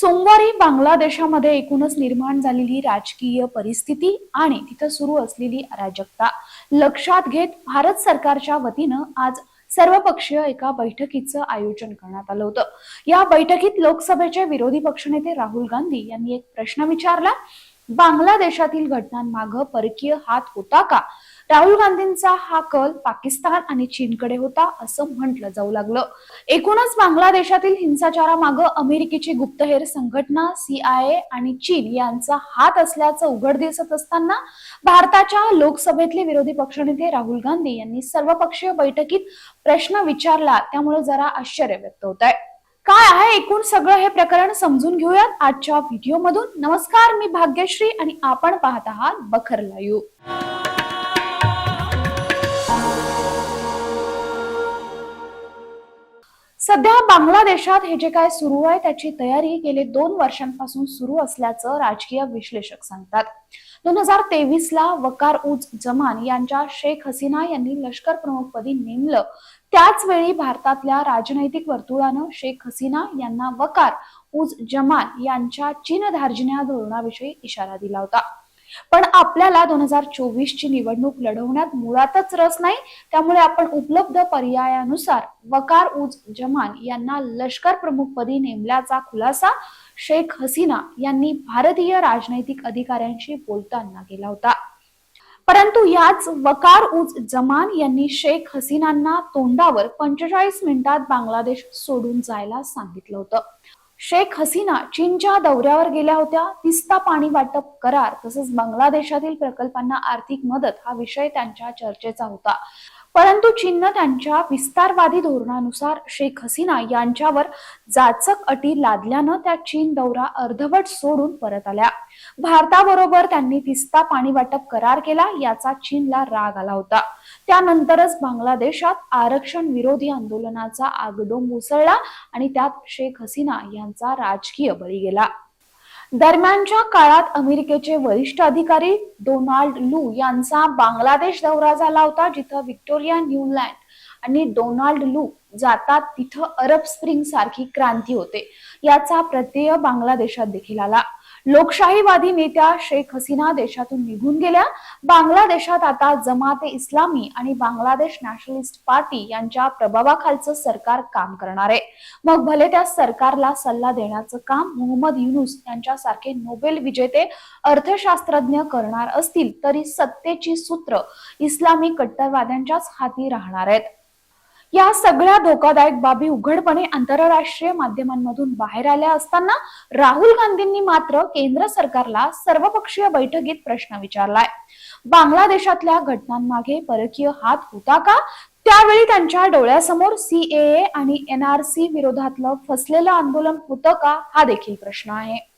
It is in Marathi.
सोमवारी बांगलादेशामध्ये एकूणच निर्माण झालेली राजकीय परिस्थिती आणि तिथं सुरू असलेली अराजकता लक्षात घेत भारत सरकारच्या वतीनं आज सर्वपक्षीय एका बैठकीचं आयोजन करण्यात आलं होतं. या बैठकीत लोकसभेचे विरोधी पक्षनेते राहुल गांधी यांनी एक प्रश्न विचारला. बांगलादेशातील घटनांमागं परकीय हात होता का? राहुल गांधींचा हा कल पाकिस्तान आणि चीनकडे होता असं म्हटलं जाऊ लागलं. एकूणच बांगलादेशातील हिंसाचारामागं अमेरिकेची गुप्तहेर संघटना सीआयए आणि चीन यांचा हात असल्याचं उघड दिसत असताना भारताच्या लोकसभेतले विरोधी पक्षनेते राहुल गांधी यांनी सर्वपक्षीय बैठकीत प्रश्न विचारला. त्यामुळे जरा आश्चर्य व्यक्त होत आहे काय आहे एकूण सगळं हे प्रकरण समजून घेऊयात आजच्या व्हिडिओमधून नमस्कार मी भाग्यश्री आणि आपण पाहत आहात बखर लाईव्ह. सध्या बांगलादेशात हे जे काय सुरू आहे त्याची तयारी गेले दोन वर्षांपासून सुरू असल्याचं राजकीय विश्लेषक सांगतात. दोन हजार तेवीस ला वकार उज जमान यांच्या शेख हसीना यांनी लष्कर प्रमुखपदी नेमलं. त्याच वेळी भारतातल्या राजनैतिक वर्तुळानं शेख हसीना यांना वकार उज जमान यांच्या चीन धार्जिन्या धोरणाविषयी इशारा दिला होता. पण आपल्याला दोन हजार चोवीस ची निवडणूक लढवण्यात मुळातच रस नाही. त्यामुळे आपण उपलब्ध पर्यायानुसार वकार उज जमान यांना लष्कर प्रमुखपदी नेमल्याचा खुलासा शेख हसीना यांनी भारतीय राजनैतिक अधिकाऱ्यांशी बोलताना केला होता. परंतु याच वकार उज जमान यांनी शेख हसीनांना तोंडावर पंचेचाळीस मिनिटात बांगलादेश सोडून जायला सांगितलं होतं. शेख हसीना चीनच्या दौऱ्यावर गेल्या होत्या. तिस्ता पाणी वाटप करार तसंच बांगलादेशातील प्रकल्पांना आर्थिक मदत हा विषय त्यांच्या चर्चेचा होता. परंतु चीननं त्यांच्या विस्तारवादी धोरणानुसार शेख हसीना यांच्यावर जाचक अटी लादल्यानं त्या चीन दौरा अर्धवट सोडून परत आल्या. भारताबरोबर त्यांनी तिस्ता पाणी वाटप करार केला याचा चीनला राग आला होता. त्यानंतरच बांगलादेशात आरक्षण विरोधी आंदोलनाचा आगडोंब उसळला आणि त्यात शेख हसीना यांचा राजकीय बळी गेला. दरम्यानच्या काळात अमेरिकेचे वरिष्ठ अधिकारी डोनाल्ड लू यांचा बांगलादेश दौरा झाला होता जिथं व्हिक्टोरिया न्यूलँड आणि डोनाल्ड लू जातात तिथं अरब स्प्रिंग सारखी क्रांती होते. याचा प्रत्यय बांगलादेशात देखील आला. लोकशाहीवादी नेत्या शेख हसीना देशातून निघून गेल्या. बांगलादेशात आता जमाते इस्लामी आणि बांगलादेश नॅशनलिस्ट पार्टी यांच्या प्रभावाखालचं सरकार काम करणार आहे. मग भले त्या सरकारला सल्ला देण्याचं काम मोहम्मद युनुस यांच्यासारखे नोबेल विजेते अर्थशास्त्रज्ञ करणार असतील तरी सत्तेची सूत्र इस्लामी कट्टरवाद्यांच्याच हाती राहणार आहेत. या सगळ्या धोकादायक बाबी उघडपणे आंतरराष्ट्रीय माध्यमांमधून बाहेर आल्या असताना राहुल गांधींनी मात्र केंद्र सरकारला सर्वपक्षीय बैठकीत प्रश्न विचारलाय. बांगलादेशातल्या घटनांमागे परकीय हात होता का? त्यावेळी त्यांच्या डोळ्यासमोर सीएए आणि एनआरसी विरोधातलं फसलेलं आंदोलन होतं का? हा देखील प्रश्न आहे.